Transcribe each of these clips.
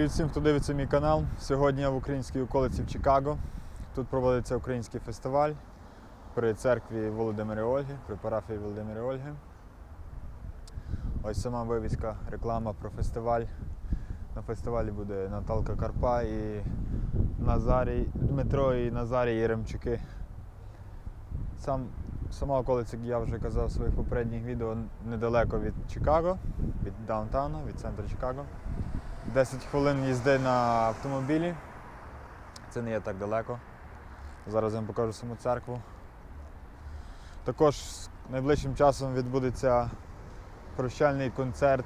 Привіт всім, хто дивиться мій канал. Сьогодні я в українській околиці в Чикаго. Тут проводиться український фестиваль при церкві Володимира Ольги, при парафії Володимира Ольги. Ось сама вивіска, реклама про фестиваль. На фестивалі буде Наталка Карпа і Назарій, Дмитро і Назарій Єремчуки. Сам, сама околиця, як я вже казав в своїх попередніх відео, недалеко від Чикаго, від даунтауна, від центру Чикаго. 10 хвилин їзди на автомобілі. Це не є так далеко. Зараз я вам покажу саму церкву. Також найближчим часом відбудеться прощальний концерт,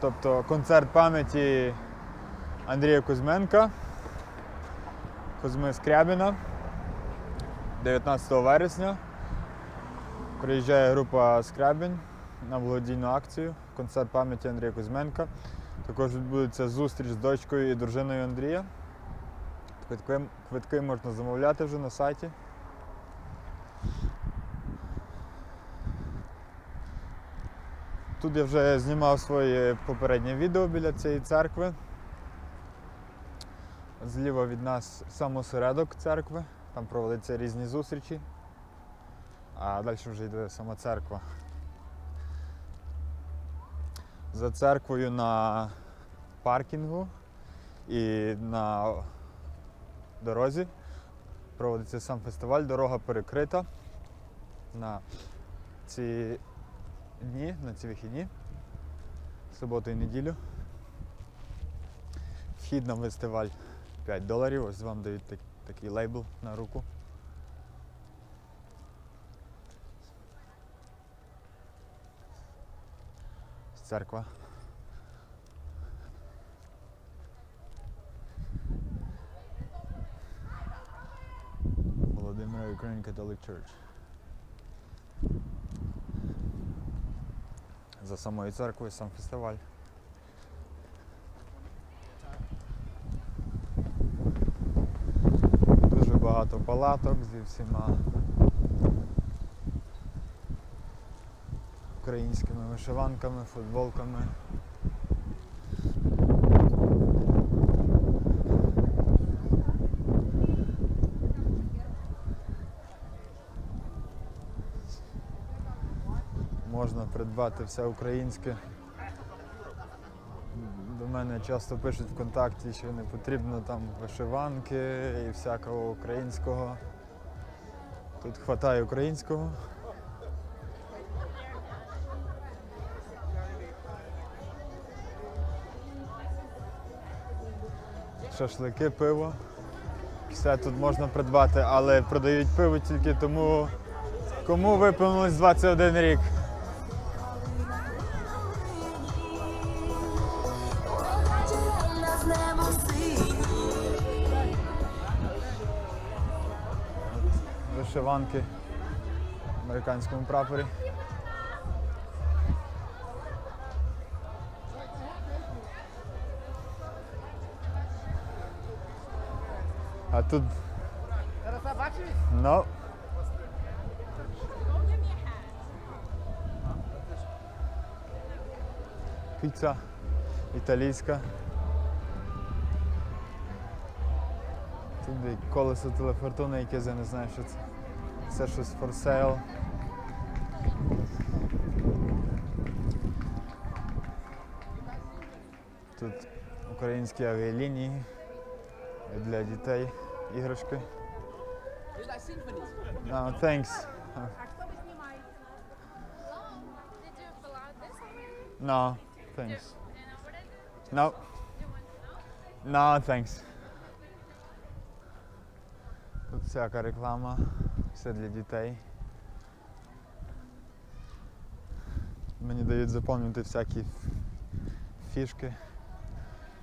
тобто концерт пам'яті Андрія Кузьменка, Кузьми Скрябіна. 19 вересня приїжджає група Скрябін на благодійну акцію. Концерт пам'яті Андрія Кузьменка. Також відбудеться зустріч з дочкою і дружиною Андрія. Квитки, квитки можна замовляти вже на сайті. Тут я вже знімав своє попереднє відео біля цієї церкви. Зліва від нас сам осередок церкви, там проводяться різні зустрічі, а далі вже йде сама церква. За церквою на паркінгу і на дорозі проводиться сам фестиваль, дорога перекрита на ці дні, на ці вихідні, суботу і неділю. Вхід на фестиваль 5 доларів, ось вам дають такий лейбл на руку. Церква. Володимира Ukrainian Catholic Church. За самою церквою сам фестиваль. Дуже багато палаток зі всіма українськими вишиванками, футболками. Можна придбати все українське. До мене часто пишуть ВКонтакті, що не потрібно там вишиванки і всякого українського. Тут хватає українського. Шашлики, пиво. Все тут можна придбати, але продають пиво тільки тому, кому виповнилось 21 рік. Вишиванки в американському прапорі. А тут. No. Піца італійська. Тут колесо телефортуни, яке я не знаю, що це. Це щось for sale. Тут українські авіалінії для дітей іграшки. No, thanks. No, thanks. No, no, thanks. Тут всяка реклама, все для дітей. Мені дають заповнити всякі фішки.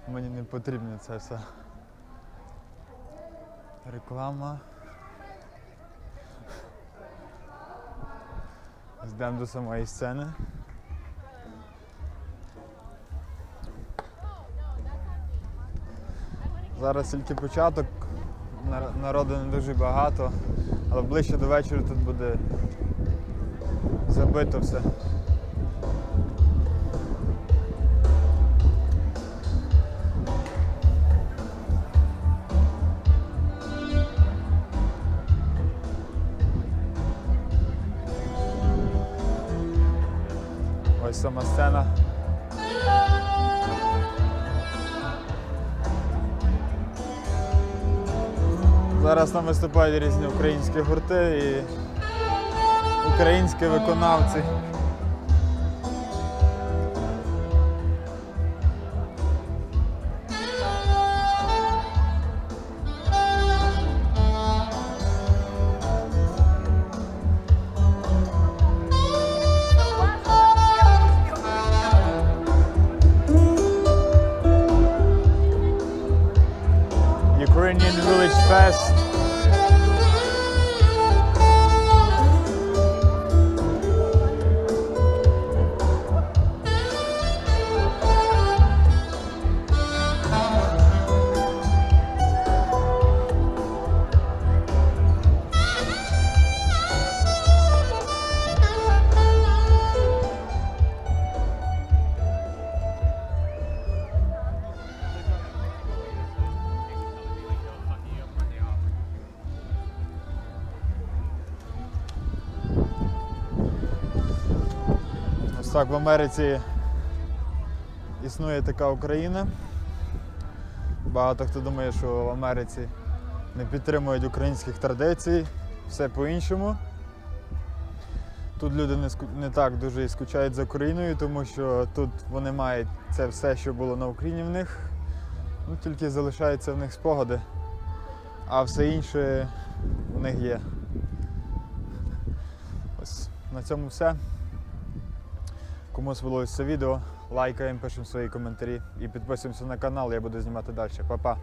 Мені не потрібна ця вся реклама. Йдемо до самої сцени. Зараз тільки початок, народу не дуже багато, але ближче до вечора тут буде забито все. Сама сцена. Зараз там виступають різні українські гурти і українські виконавці. Так в Америці існує така Україна. Багато хто думає, що в Америці не підтримують українських традицій, все по-іншому. Тут люди не, не так дуже і скучають за Україною, тому що тут вони мають це все, що було на Україні в них. Ну, тільки залишаються в них спогади, а все інше в них є. Ось на цьому все. Кому сподобалось це відео, лайкаємо, пишемо свої коментарі і підписуємося на канал, я буду знімати далі. Па-па!